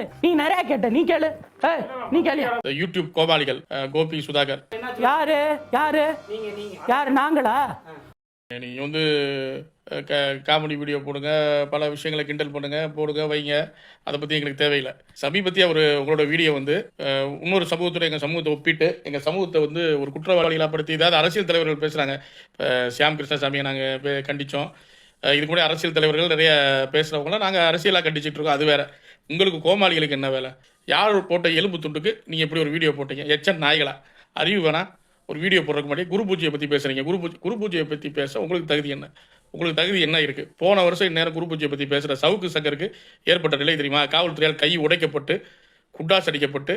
கேளு நீ நிறைய கேட்ட நீ கேளு நீ கேளு யூடியூப் அஹ், கோபி சுதாகர் யாரு யாரு யாரு நாங்களா நீங்கள் வந்து க காமெடி வீடியோ போடுங்க பல விஷயங்களை கிண்டல் பண்ணுங்க போடுங்க வைங்க அதை பற்றி எங்களுக்கு தேவையில்லை சமீபத்திய ஒரு உங்களோட வீடியோ வந்து இன்னொரு சமூகத்தோட எங்கள் சமூகத்தை ஒப்பிட்டு எங்கள் சமூகத்தை வந்து ஒரு குற்றவாளிகளாக படுத்தி ஏதாவது அரசியல் தலைவர்கள் பேசுகிறாங்க இப்போ சியாம் கிருஷ்ணசாமியை நாங்கள் கண்டித்தோம் இது கூட அரசியல் தலைவர்கள் நிறைய பேசுகிறவங்கள நாங்கள் அரசியலாக கண்டிச்சுட்டு இருக்கோம். அது வேற. உங்களுக்கு கோமாளிகளுக்கு என்ன வேலை? யார் போட்ட எலும்பு துண்டுக்கு நீங்கள் எப்படி ஒரு வீடியோ போட்டீங்க? எச்சன் நாய்களா அறிவு வேணா ஒரு வீடியோ போடுறதுக்கு முன்னாடி குரு பூஜையை பற்றி பேசுகிறீங்க குரு பூஜை குரு பூஜையை பற்றி பேச உங்களுக்கு தகுதி என்ன? உங்களுக்கு தகுதி என்ன இருக்குது போன வருஷம் இந்நேரம் குரு பூஜையை பற்றி பேசுகிற சவுக்கு சங்கருக்கு ஏற்பட்ட நிலை தெரியுமா? காவல்துறையால் கை உடைக்கப்பட்டு குண்டாஸ் அடிக்கப்பட்டு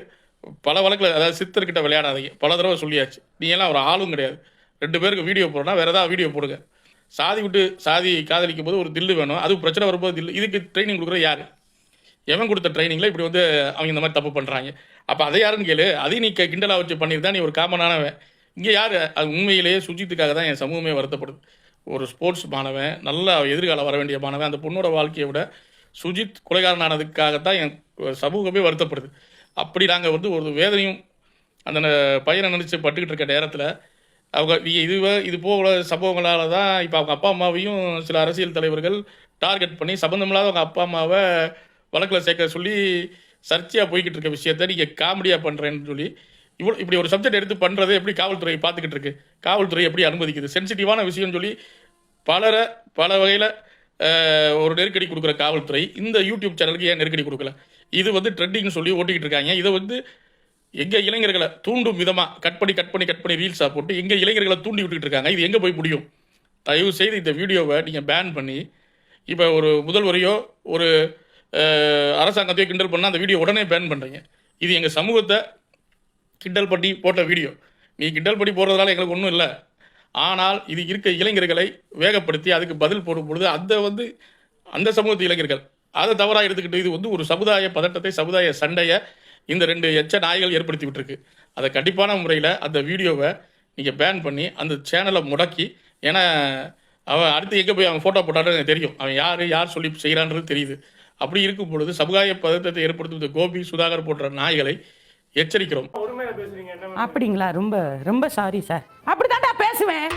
பல வழக்கில் அதாவது சித்தர்கிட்ட விளையாடாதீங்க. பல தடவை சொல்லியாச்சு. நீ எல்லாம் ஒரு ஆளும் கிடையாது. ரெண்டு பேருக்கு வீடியோ போடுறோன்னா வேறு ஏதாவது வீடியோ போடுங்க. சாதி விட்டு சாதி காதலிக்கும் போது ஒரு தில்லு வேணும். அது பிரச்சனை வரும்போது தில்லு. இதுக்கு ட்ரைனிங் கொடுக்குற யார்? எவன் கொடுத்த ட்ரைனிங்கில் இப்படி வந்து அவங்க இந்த மாதிரி தப்பு பண்ணுறாங்க அப்போ அதை யாருன்னு கேளு. அதையும் நீ கிண்டலாக வச்சு பண்ணியிருந்தா நீ ஒரு காமனானவன் இங்கே யார்? அது உண்மையிலேயே சுஜித்துக்காக தான் என் சமூகமே வருத்தப்படுது. ஒரு ஸ்போர்ட்ஸ் மாணவன் நல்ல எதிர்காலம் வர வேண்டிய மாணவன். அந்த பொண்ணோட வாழ்க்கையை விட சுஜித் கொலைகாரனானதுக்காகத்தான் என் சமூகமே வருத்தப்படுது. அப்படி நாங்கள் வந்து ஒரு வேதனையும் அந்த பையனை நினச்சி பட்டுக்கிட்டு இருக்க நேரத்தில் அவங்க இது இது போல சம்பவங்களால தான் இப்போ அவங்க அப்பா அம்மாவையும் சில அரசியல் தலைவர்கள் டார்கெட் பண்ணி சம்மந்தமில்லாத அவங்க அப்பா அம்மாவை வழக்கில் சேர்க்க சொல்லி சர்ச்சையாக போய்கிட்டு இருக்க விஷயத்த நீங்கள் காமெடியாக பண்ணுறேன்னு சொல்லி இவ்வளோ இப்படி ஒரு சப்ஜெக்ட் எடுத்து பண்ணுறது எப்படி காவல்துறை பார்த்துக்கிட்டு இருக்கு? காவல்துறை எப்படி அனுமதிக்குது? சென்சிட்டிவான விஷயம்னு சொல்லி பலரை பல வகையில் ஒரு நெருக்கடி கொடுக்குற காவல்துறை இந்த யூடியூப் சேனலுக்கு ஏன் நெருக்கடி கொடுக்கல? இது வந்து ட்ரெண்டிங்னு சொல்லி ஓட்டிக்கிட்டு இருக்காங்க. இதை வந்து எங்க இளைஞர்களை தூண்டும் விதமா கட் பண்ணி கட் பண்ணி கட் பண்ணி ரீல்ஸா போட்டு எங்க இளைஞர்களை தூண்டி விட்டுட்டு இருக்காங்க? இது எங்க போய் முடியும்? தயவு செய்து இந்த வீடியோவை நீங்க பேன் பண்ணி இப்போ ஒரு முதல்வரையோ ஒரு அரசாங்கத்தையோ கிண்டல் பண்ணால் அந்த வீடியோ உடனே பேன் பண்றீங்க. இது எங்க சமூகத்தை கிண்டல் பண்ணி போட்ட வீடியோ. நீ கிண்டல் பண்ணி போடுறதுனால எங்களுக்கு ஒன்றும் இல்லை. ஆனால் இது இருக்க இளைஞர்களை வேகப்படுத்தி அதுக்கு பதில் போடும் பொழுது அந்த வந்து அந்த சமூகத்து இளைஞர்கள் அதை தவறாக எடுத்துக்கிட்டு இது வந்து ஒரு சமுதாய பதட்டத்தை சமுதாய சண்டையை இந்த ரெண்டு எச்ச நாய்கள் ஏற்படுத்தி விட்டுருக்கு. அதை கண்டிப்பான முறையில் அந்த வீடியோவை நீங்கள் பேன் பண்ணி அந்த சேனலை முடக்கி ஏன்னா அவன் அடுத்து எங்கே போய் அவன் ஃபோட்டோ போட்டான்னு எனக்கு தெரியும். அவன் யார் யார் சொல்லி செய்கிறான்றது தெரியுது. அப்படி இருக்கும் பொழுது சமுதாய பதட்டத்தை ஏற்படுத்தும் இந்த கோபி சுதாகர் போன்ற நாய்களை எச்சரிக்கிறோம். அப்படிங்களா? ரொம்ப ரொம்ப சாரி சார் அப்படித்தான்டா பேசுவேன்.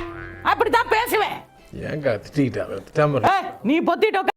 அப்படித்தான் பேசுவேன். ஏங்க திட்டாம நீ பொத்திட்டு உட்கா-